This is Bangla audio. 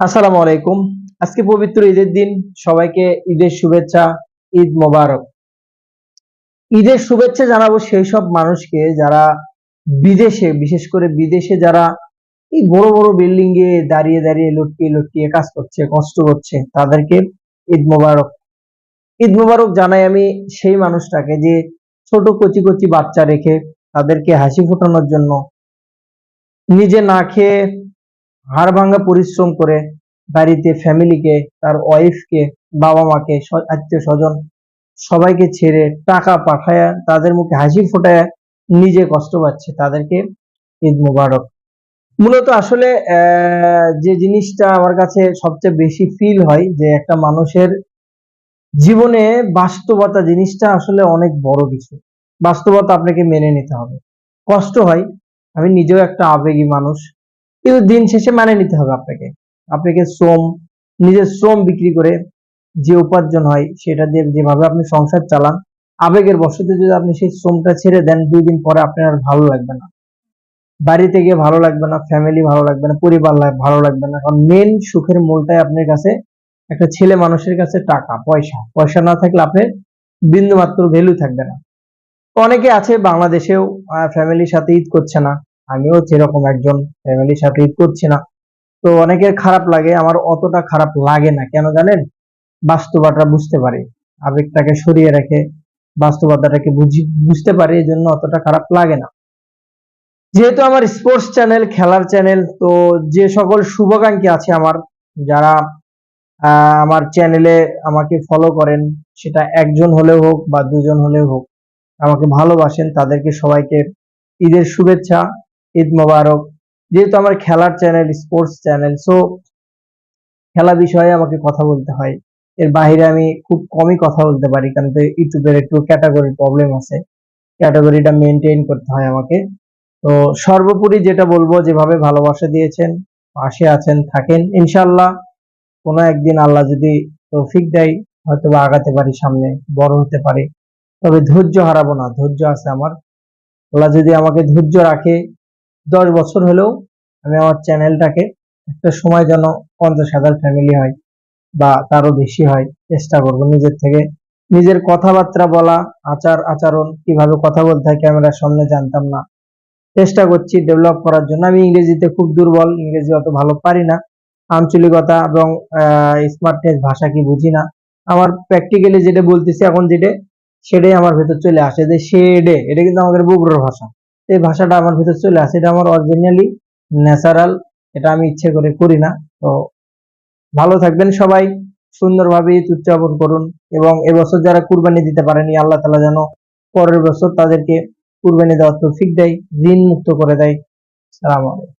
আসসালামু আলাইকুম। আজকে পবিত্র ঈদের দিন। সবাইকে ঈদের শুভেচ্ছা, ঈদ মোবারক। ঈদের শুভেচ্ছা জানাব সেই সব মানুষকে যারা বিদেশে, বিশেষ করে বিদেশে যারা এই বড় বড় বিল্ডিং এ দাঁড়িয়ে দাঁড়িয়ে লটকিয়ে লটকিয়ে কাজ করছে, কষ্ট করছে, তাদেরকে ঈদ মোবারক। ঈদ মোবারক জানাই আমি সেই মানুষটাকে যে ছোট কচি কচি বাচ্চা রেখে তাদেরকে হাসি ফোটানোর জন্য নিজে না খেয়ে হাড় ভাঙা পরিশ্রম করে বাড়িতে ফ্যামিলিকে তার ওয়াইফকে বাবা মাকে আত্মীয় স্বজন সবাইকে ছেড়ে টাকা পাঠায় তাদের মুখে হাসি ফোটায় নিজে কষ্ট পাচ্ছে তাদেরকে ঈদ মুবারক। মূলত আসলে যে জিনিসটা আমার কাছে সবচেয়ে বেশি ফিল হয় যে একটা মানুষের জীবনে বাস্তবতা জিনিসটা আসলে অনেক বড় কিছু। বাস্তবতা আপনাকে মেনে নিতে হবে। কষ্ট হয়, আমি নিজেও একটা আবেগী মানুষ। কিন্তু দিন শেষে মানে নিতে হবে আপনাকে। আপনাকে শ্রম, নিজের শ্রম বিক্রি করে যে উপার্জন হয় সেটা দিয়ে যেভাবে আপনি সংসার চালান, আবেগের বশতে যদি আপনি সেই শ্রমটা ছেড়ে দেন, দুই দিন পরে আপনার আর ভালো লাগবে না। বাড়িতে গিয়ে ভালো লাগবে না ফ্যামিলি ভালো লাগবে না, পরিবার ভালো লাগবে না। কারণ মেন সুখের মূলটাই আপনার কাছে একটা ছেলে মানুষের কাছে টাকা, পয়সা। পয়সা না থাকলে আপনার বিন্দু মাত্র ভ্যালু থাকবে না। অনেকে আছে বাংলাদেশেও ফ্যামিলির সাথে ঈদ করছে না। আমিও যেরকম একজন ফ্যামিলি সাথে ঈদ করছি না। তো অনেকের খারাপ লাগে, আমার অতটা খারাপ লাগে না। কেন জানেন? বাস্তবতা বুঝতে পারি। আবেগটাকে সরিয়ে রেখে, বাস্তবতাটাকে বুঝি, বুঝতে পারি এই জন্য অতটা খারাপ লাগে না। যেহেতু আমার স্পোর্টস চ্যানেল খেলার চ্যানেল তো যে সকল শুভাকাঙ্ক্ষী আছে আমার, যারা আমার চ্যানেলে আমাকে ফলো করেন, সেটা একজন হলেও হোক বা দুজন হলেও হোক, আমাকে ভালোবাসেন, তাদেরকে সবাইকে ঈদের শুভেচ্ছা। ঈদ মোবারক। যেহেতু আমার খেলার চ্যানেল স্পোর্টস চ্যানেল সো খেলা বিষয়ে আমাকে কথা বলতে হয়। এর বাহিরে আমি খুব কমই কথা বলতে পারি, কারণ তো ইউটিউবের একটু ক্যাটাগরি প্রবলেম আছে। ক্যাটাগরিটা মেনটেন করতে হয় আমাকে। তো সর্বোপরি যেটা বলব, যেভাবে ভালোবাসা দিয়েছেন, পাশে আছেন, থাকেন ইনশাল্লাহ কোনো একদিন আল্লাহ যদি তৌফিক দেয় হয়তো বা আগাতে পারি সামনে, বড় হতে পারি। তবে ধৈর্য হারাবো না, ধৈর্য আছে আমার। আল্লাহ যদি আমাকে ধৈর্য রাখে দশ বছর হলেও আমি আমার চ্যানেলটাকে একটা সময় যেন পঞ্চাশ হাজার ফ্যামিলি হয় বা তারও বেশি হয়, চেষ্টা করব নিজের থেকে। নিজের কথাবার্তা বলা, আচার, আচরণ কীভাবে কথা বলতে হয় ক্যামেরার সামনে জানতাম না। চেষ্টা করছি ডেভেলপ করার জন্য। আমি ইংরেজিতে খুব দুর্বল, ইংরেজি অত ভালো পারি না। আঞ্চলিকতা এবং স্মার্টনেস ভাষা কি বুঝি না। আমার প্র্যাকটিক্যালি যেটা বলতেছি এখন যেটা, সেটাই আমার ভেতর চলে আসে যে শেডে এটা কিন্তু আমাদের বগুড়ার ভাষা। এই ভাষাটা আমার ভিতর চলে আসে। এটা আমার অরিজিনালি ন্যাচারাল এটা আমি ইচ্ছে করে করি না। তো ভালো থাকবেন সবাই, সুন্দরভাবে ঈদ উদযাপন করুন এবং এবছর যারা কুরবানি দিতে পারেনি, আল্লাহ তালা যেন পরের বছর তাদেরকে কুরবানি দেওয়ার তৌফিক দেয়, ঋণ মুক্ত করে দেয়। সালাম আলাইকুম।